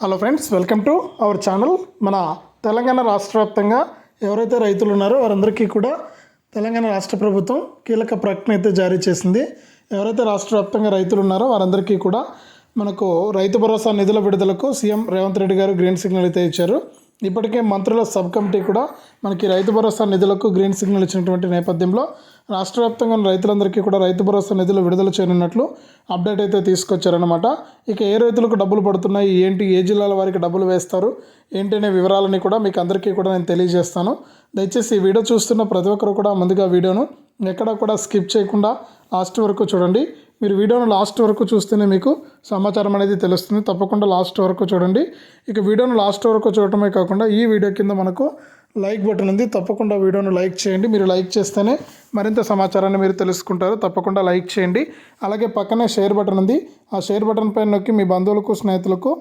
Hello friends welcome to our channel మన తెలంగాణ రాష్ట్ర వ్యాప్తంగా ఎవరైతే రైతులు ఉన్నారో వారందరికీ కూడా తెలంగాణ రాష్ట్ర ప్రభుత్వం కీలక ప్రకటన అయితే జారీ చేసింది. ఎవరైతే రాష్ట్ర వ్యాప్తంగా రైతులు ఉన్నారో వారందరికీ కూడా మనకు రైతు భరోసా నిధుల విడుదలకు సీఎం రేవంత్ రెడ్డి గారు గ్రీన్ సిగ్నల్ అయితే ఇచ్చారు. ఇప్పటికే మంత్రుల సబ్ కమిటీ కూడా మనకి రైతు భరోసా నిధులకు గ్రీన్ సిగ్నల్ ఇచ్చినటువంటి నేపథ్యంలో రాష్ట్ర వ్యాప్తంగా ఉన్న రైతులందరికీ కూడా రైతు భరోసా నిధులు విడుదల చేయనున్నట్లు అప్డేట్ అయితే తీసుకొచ్చారనమాట ఇక ఏ రైతులకు డబ్బులు పడుతున్నాయి? ఏంటి? ఏ జిల్లాల వారికి డబ్బులు వేస్తారు? ఏంటి అనే వివరాలని కూడా మీకు అందరికీ కూడా నేను తెలియజేస్తాను. దయచేసి ఈ వీడియో చూస్తున్న ప్రతి ఒక్కరు కూడా ముందుగా వీడియోను ఎక్కడా కూడా స్కిప్ చేయకుండా లాస్ట్ వరకు చూడండి. మీరు వీడియోను లాస్ట్ వరకు చూస్తేనే మీకు సమాచారం అనేది తెలుస్తుంది. తప్పకుండా లాస్ట్ వరకు చూడండి. ఇక వీడియోను లాస్ట్ వరకు చూడటమే కాకుండా ఈ వీడియో కింద మనకు లైక్ బటన్ ఉంది. తప్పకుండా వీడియోను లైక్ చేయండి. మీరు లైక్ చేస్తేనే మరింత సమాచారాన్ని మీరు తెలుసుకుంటారు. తప్పకుండా లైక్ చేయండి. అలాగే పక్కనే షేర్ బటన్ ఉంది. ఆ షేర్ బటన్ పైన నొక్కి మీ బంధువులకు స్నేహితులకు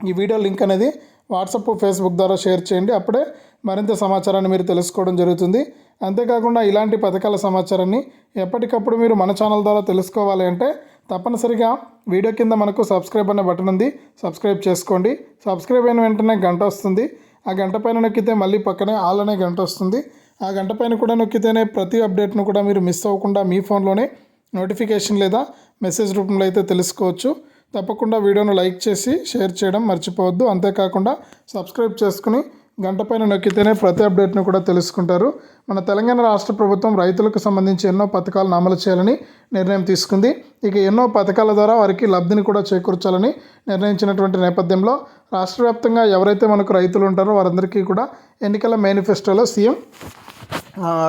ఈ వీడియో లింక్ అనేది వాట్సాప్ ఫేస్బుక్ ద్వారా షేర్ చేయండి. అప్పుడే మరింత సమాచారాన్ని మీరు తెలుసుకోవడం జరుగుతుంది. అంతేకాకుండా ఇలాంటి పథకాల సమాచారాన్ని ఎప్పటికప్పుడు మీరు మన ఛానల్ ద్వారా తెలుసుకోవాలి అంటే తప్పనిసరిగా వీడియో కింద మనకు సబ్స్క్రైబ్ అనే బటన్ ఉంది. సబ్స్క్రైబ్ చేసుకోండి. సబ్స్క్రైబ్ అయిన వెంటనే గంట వస్తుంది. ఆ గంట పైన నొక్కితే మళ్ళీ పక్కనే ఆల్ అనే గంట వస్తుంది. ఆ గంట పైన కూడా నొక్కితేనే ప్రతి అప్డేట్ను కూడా మీరు మిస్ అవ్వకుండా మీ ఫోన్లోనే నోటిఫికేషన్ లేదా మెసేజ్ రూపంలో అయితే తెలుసుకోవచ్చు. తప్పకుండా వీడియోను లైక్ చేసి షేర్ చేయడం మర్చిపోవద్దు. అంతేకాకుండా సబ్స్క్రైబ్ చేసుకుని గంట పైన నొక్కితేనే ప్రతి అప్డేట్ను కూడా తెలుసుకుంటారు. మన తెలంగాణ రాష్ట్ర ప్రభుత్వం రైతులకు సంబంధించి ఎన్నో పథకాలను అమలు చేయాలని నిర్ణయం తీసుకుంది. ఇక ఎన్నో పథకాల ద్వారా వారికి లబ్ధిని కూడా చేకూర్చాలని నిర్ణయించినటువంటి నేపథ్యంలో రాష్ట్ర వ్యాప్తంగా ఎవరైతే మనకు రైతులు ఉంటారో వారందరికీ కూడా ఎన్నికల మేనిఫెస్టోలో సీఎం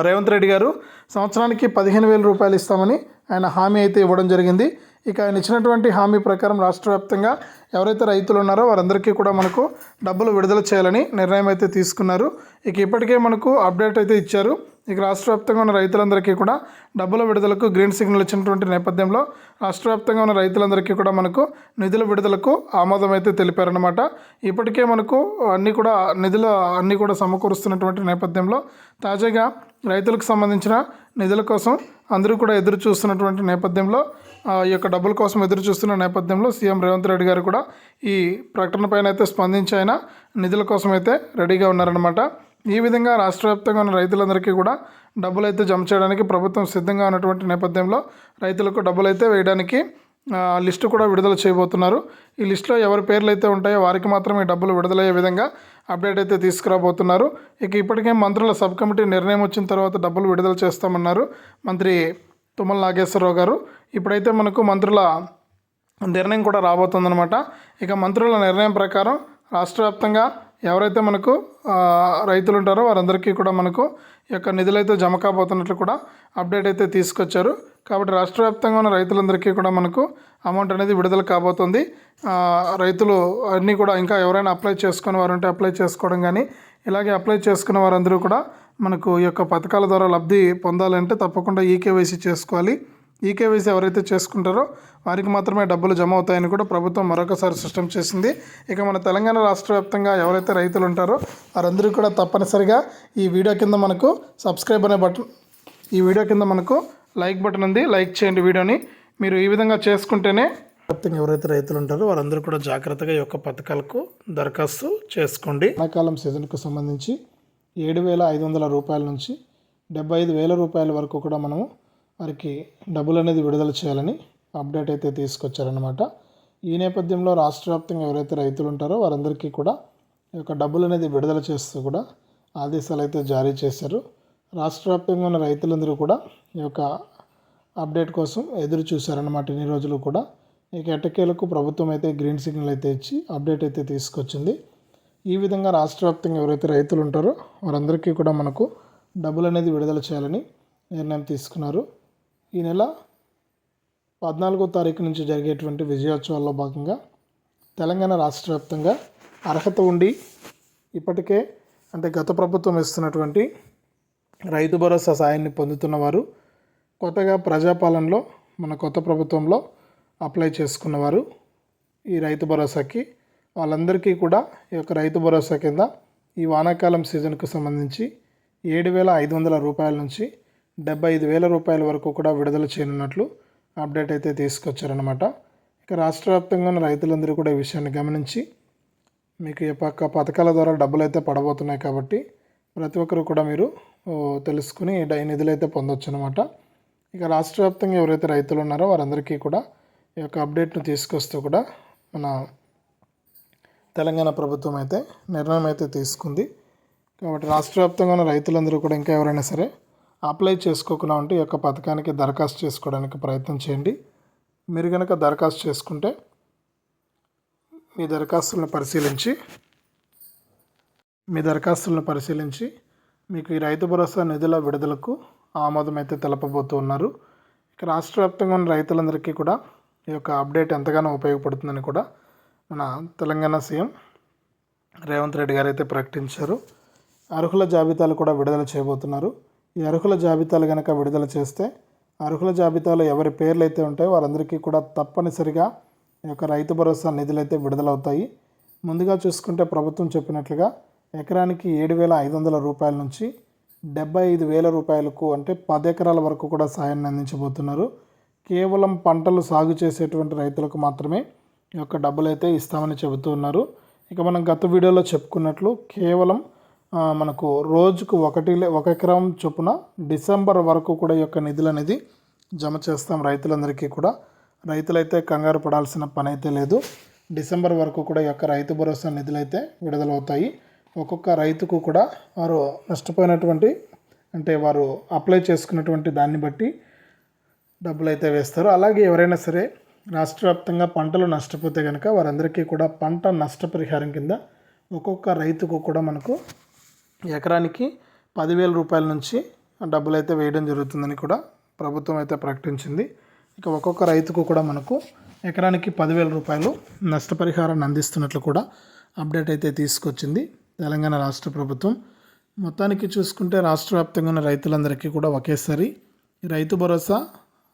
రేవంత్ రెడ్డి గారు సంవత్సరానికి పదిహేను వేల రూపాయలు ఇస్తామని ఆయన హామీ అయితే ఇవ్వడం జరిగింది. ఇక ఆయన ఇచ్చినటువంటి హామీ ప్రకారం రాష్ట్ర వ్యాప్తంగా ఎవరైతే రైతులు ఉన్నారో వారందరికీ కూడా మనకు డబ్బులు విడుదల చేయాలని నిర్ణయం అయితే తీసుకున్నారు. ఇక ఇప్పటికే మనకు అప్డేట్ అయితే ఇచ్చారు. ఇక రాష్ట్ర వ్యాప్తంగా ఉన్న రైతులందరికీ కూడా డబ్బుల విడుదలకు గ్రీన్ సిగ్నల్ ఇచ్చినటువంటి నేపథ్యంలో రాష్ట్ర వ్యాప్తంగా ఉన్న రైతులందరికీ కూడా మనకు నిధుల విడుదలకు ఆమోదం అయితే తెలిపారనమాట ఇప్పటికే మనకు అన్నీ కూడా నిధులు అన్నీ కూడా సమకూరుస్తున్నటువంటి నేపథ్యంలో తాజాగా రైతులకు సంబంధించిన నిధుల కోసం అందరూ కూడా ఎదురు చూస్తున్నటువంటి నేపథ్యంలో ఈ యొక్క డబ్బుల కోసం ఎదురు చూస్తున్న నేపథ్యంలో సీఎం రేవంత్ రెడ్డి గారు కూడా ఈ ప్రకటన పైన అయితే స్పందించి ఆయన నిధుల కోసం అయితే రెడీగా ఉన్నారనమాట ఈ విధంగా రాష్ట్ర వ్యాప్తంగా ఉన్న రైతులందరికీ కూడా డబ్బులు అయితే జమ చేయడానికి ప్రభుత్వం సిద్ధంగా ఉన్నటువంటి నేపథ్యంలో రైతులకు డబ్బులు అయితే వేయడానికి లిస్టు కూడా విడుదల చేయబోతున్నారు. ఈ లిస్టులో ఎవరి పేర్లు అయితే ఉంటాయో వారికి మాత్రమే డబ్బులు విడుదలయ్యే విధంగా అప్డేట్ అయితే తీసుకురాబోతున్నారు. ఇక ఇప్పటికే మంత్రుల సబ్ కమిటీ నిర్ణయం వచ్చిన తర్వాత డబ్బులు విడుదల చేస్తామన్నారు మంత్రి తుమ్మల నాగేశ్వరరావు గారు. ఇప్పుడైతే మనకు మంత్రుల నిర్ణయం కూడా రాబోతుందన్నమాట. ఇక మంత్రుల నిర్ణయం ప్రకారం రాష్ట్ర వ్యాప్తంగా ఎవరైతే మనకు రైతులు ఉంటారో వారందరికీ కూడా మనకు ఈ యొక్క నిధులు అయితే జమ కాబోతున్నట్లు కూడా అప్డేట్ అయితే తీసుకొచ్చారు. కాబట్టి రాష్ట్ర వ్యాప్తంగా ఉన్న రైతులందరికీ కూడా మనకు అమౌంట్ అనేది విడుదల కాబోతుంది. రైతులు అన్నీ కూడా ఇంకా ఎవరైనా అప్లై చేసుకుని వారు ఉంటే అప్లై చేసుకోవడం కానీ ఇలాగే అప్లై చేసుకున్న వారందరూ కూడా మనకు ఈ యొక్క పథకాల ద్వారా లబ్ధి పొందాలంటే తప్పకుండా ఈకేవైసీ చేసుకోవాలి. ఈకేవైసీ ఎవరైతే చేసుకుంటారో వారికి మాత్రమే డబ్బులు జమ అవుతాయని కూడా ప్రభుత్వం మరొకసారి స్పష్టం చేసింది. ఇక మన తెలంగాణ రాష్ట్ర వ్యాప్తంగా ఎవరైతే రైతులు ఉంటారో వారందరూ కూడా తప్పనిసరిగా ఈ వీడియో కింద మనకు సబ్స్క్రైబ్ అనే బటన్ ఈ వీడియో కింద మనకు లైక్ బటన్ ఉంది. లైక్ చేయండి వీడియోని. మీరు ఈ విధంగా చేసుకుంటేనే వ్యాప్తంగా ఎవరైతే రైతులు ఉంటారో వారందరూ కూడా జాగ్రత్తగా ఈ యొక్క పథకాలకు దరఖాస్తు చేసుకోండి. ఎండాకాలం సీజన్కు సంబంధించి ఏడు వేల ఐదు వందల రూపాయల నుంచి డెబ్బై ఐదు వేల రూపాయల వరకు కూడా మనము వారికి డబ్బులు అనేది విడుదల చేయాలని అప్డేట్ అయితే తీసుకొచ్చారనమాట ఈ నేపథ్యంలో రాష్ట్ర వ్యాప్తంగా ఎవరైతే రైతులు ఉంటారో వారందరికీ కూడా ఈ యొక్క డబ్బులు అనేది విడుదల చేస్తూ కూడా ఆదేశాలు అయితే జారీ చేశారు. రాష్ట్ర వ్యాప్తంగా ఉన్న రైతులందరూ కూడా ఈ యొక్క అప్డేట్ కోసం ఎదురు చూశారన్నమాట. ఇన్ని రోజులు కూడా ఇక ఎట్టకేలకు ప్రభుత్వం అయితే గ్రీన్ సిగ్నల్ అయితే ఇచ్చి అప్డేట్ అయితే తీసుకొచ్చింది. ఈ విధంగా రాష్ట్ర వ్యాప్తంగా ఎవరైతే రైతులు ఉంటారో వారందరికీ కూడా మనకు డబ్బులు అనేది విడుదల చేయాలని నిర్ణయం తీసుకున్నారు. ఈ నెల పద్నాలుగో తారీఖు నుంచి జరిగేటువంటి విజయోత్సవాల్లో భాగంగా తెలంగాణ రాష్ట్ర వ్యాప్తంగా అర్హత ఉండి ఇప్పటికే అంటే గత ప్రభుత్వం ఇస్తున్నటువంటి రైతు భరోసా సాయాన్ని పొందుతున్న వారు కొత్తగా ప్రజాపాలనలో మన కొత్త ప్రభుత్వంలో అప్లై చేసుకున్నవారు ఈ రైతు భరోసాకి వాళ్ళందరికీ కూడా ఈ యొక్క రైతు భరోసా కింద ఈ వానాకాలం సీజన్కు సంబంధించి ఏడు వేల ఐదు వందల రూపాయల నుంచి డెబ్బై ఐదు వేల రూపాయల వరకు కూడా విడుదల చేయనున్నట్లు అప్డేట్ అయితే తీసుకొచ్చారనమాట ఇక రాష్ట్ర వ్యాప్తంగా ఉన్న రైతులందరూ కూడా ఈ విషయాన్ని గమనించి మీకు ఈ పక్క పథకాల ద్వారా డబ్బులు అయితే పడబోతున్నాయి కాబట్టి ప్రతి ఒక్కరు కూడా మీరు తెలుసుకుని డై నిధులు అయితే పొందొచ్చు అనమాట ఇక రాష్ట్ర వ్యాప్తంగా ఎవరైతే రైతులు ఉన్నారో వారందరికీ కూడా ఈ యొక్క అప్డేట్ను తీసుకొస్తూ కూడా మన తెలంగాణ ప్రభుత్వం అయితే నిర్ణయం అయితే తీసుకుంది. కాబట్టి రాష్ట్ర వ్యాప్తంగా ఉన్న రైతులందరూ కూడా ఇంకా ఎవరైనా సరే అప్లై చేసుకోకుండా ఉంటే ఈ యొక్క పథకానికి దరఖాస్తు చేసుకోవడానికి ప్రయత్నం చేయండి. మీరు కనుక దరఖాస్తు చేసుకుంటే మీ దరఖాస్తులను పరిశీలించి మీ దరఖాస్తులను పరిశీలించి మీకు ఈ రైతు భరోసా నిధుల విడుదలకు ఆమోదం అయితే తెలపబోతున్నారు ఇక రాష్ట్ర వ్యాప్తంగా ఉన్న రైతులందరికీ కూడా ఈ యొక్క అప్డేట్ ఎంతగానో ఉపయోగపడుతుందని కూడా మన తెలంగాణ సీఎం రేవంత్ రెడ్డి గారు అయితే ప్రకటించారు. అర్హుల జాబితాలు కూడా విడుదల చేయబోతున్నారు. ఈ అర్హుల జాబితాలు కనుక విడుదల చేస్తే అర్హుల జాబితాలో ఎవరి పేర్లు అయితే ఉంటాయో వారందరికీ కూడా తప్పనిసరిగా ఈ యొక్క రైతు భరోసా నిధులు అయితే విడుదలవుతాయి. ముందుగా చూసుకుంటే ప్రభుత్వం చెప్పినట్లుగా ఎకరానికి ఏడు వేల ఐదు వందల రూపాయల నుంచి డెబ్బై ఐదు వేల రూపాయలకు అంటే పది ఎకరాల వరకు కూడా సాయాన్ని అందించబోతున్నారు. కేవలం పంటలు సాగు చేసేటువంటి రైతులకు మాత్రమే ఈ యొక్క డబ్బులు అయితే ఇస్తామని చెబుతూ ఉన్నారు. ఇక మనం గత వీడియోలో చెప్పుకున్నట్లు కేవలం మనకు రోజుకు ఒకటి లే- ఒక ఎకరం చొప్పున డిసెంబర్ వరకు కూడా ఈ యొక్క నిధులు అనేది జమ చేస్తాం రైతులందరికీ కూడా. రైతులైతే కంగారు పడాల్సిన పని అయితే లేదు. డిసెంబర్ వరకు కూడా ఈ యొక్క రైతు భరోసా నిధులు అయితే విడుదలవుతాయి. ఒక్కొక్క రైతుకు కూడా వారు నష్టపోయినటువంటి అంటే వారు అప్లై చేసుకున్నటువంటి దాన్ని బట్టి డబ్బులు అయితే వేస్తారు. అలాగే ఎవరైనా సరే రాష్ట్ర వ్యాప్తంగా పంటలు నష్టపోతే కనుక వారందరికీ కూడా పంట నష్టపరిహారం కింద ఒక్కొక్క రైతుకు కూడా మనకు ఎకరానికి పదివేల రూపాయల నుంచి డబ్బులు అయితే వేయడం జరుగుతుందని కూడా ప్రభుత్వం అయితే ప్రకటించింది. ఇక ఒక్కొక్క రైతుకు కూడా మనకు ఎకరానికి పదివేల రూపాయలు నష్టపరిహారాన్ని అందిస్తున్నట్లు కూడా అప్డేట్ అయితే తీసుకొచ్చింది తెలంగాణ రాష్ట్ర ప్రభుత్వం. మొత్తానికి చూసుకుంటే రాష్ట్ర వ్యాప్తంగా ఉన్న రైతులందరికీ కూడా ఒకేసారి రైతు భరోసా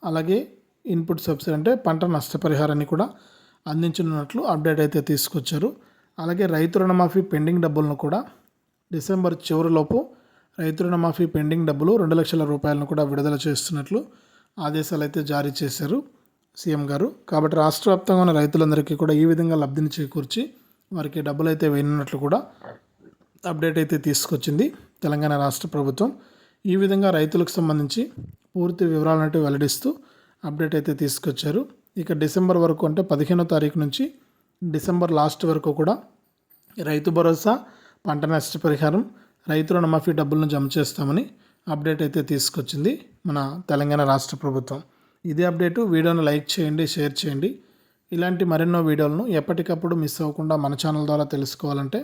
అలాగే ఇన్పుట్ సబ్సిడీ అంటే పంట నష్టపరిహారాన్ని కూడా అందించనున్నట్లు అప్డేట్ అయితే తీసుకొచ్చారు. అలాగే రైతు రుణమాఫీ పెండింగ్ డబ్బులను కూడా డిసెంబర్ చివరిలోపు రైతు రుణమాఫీ పెండింగ్ డబ్బులు రెండు లక్షల రూపాయలను కూడా విడుదల చేస్తున్నట్లు ఆదేశాలు అయితే జారీ చేశారు సీఎం గారు. కాబట్టి రాష్ట్ర వ్యాప్తంగా ఉన్న రైతులందరికీ కూడా ఈ విధంగా లబ్ధిని చేకూర్చి వారికి డబ్బులు అయితే వేయనున్నట్లు కూడా అప్డేట్ అయితే తీసుకొచ్చింది తెలంగాణ రాష్ట్ర ప్రభుత్వం. ఈ విధంగా రైతులకు సంబంధించి పూర్తి వివరాలను వెల్లడిస్తూ అప్డేట్ అయితే తీసుకొచ్చారు. ఇక డిసెంబర్ వరకు అంటే పదిహేనో తారీఖు నుంచి డిసెంబర్ లాస్ట్ వరకు కూడా రైతు భరోసా పంట నష్టపరిహారం రైతు రుణమాఫీ డబ్బులను జమ చేస్తామని అప్డేట్ అయితే తీసుకొచ్చింది మన తెలంగాణ రాష్ట్ర ప్రభుత్వం. ఇదే అప్డేటు వీడియోను లైక్ చేయండి షేర్ చేయండి. ఇలాంటి మరెన్నో వీడియోలను ఎప్పటికప్పుడు మిస్ అవ్వకుండా మన ఛానల్ ద్వారా తెలుసుకోవాలంటే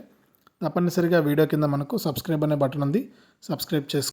తప్పనిసరిగా వీడియో కింద మనకు సబ్స్క్రైబ్ అనే బటన్ ఉంది. సబ్స్క్రైబ్ చేసుకో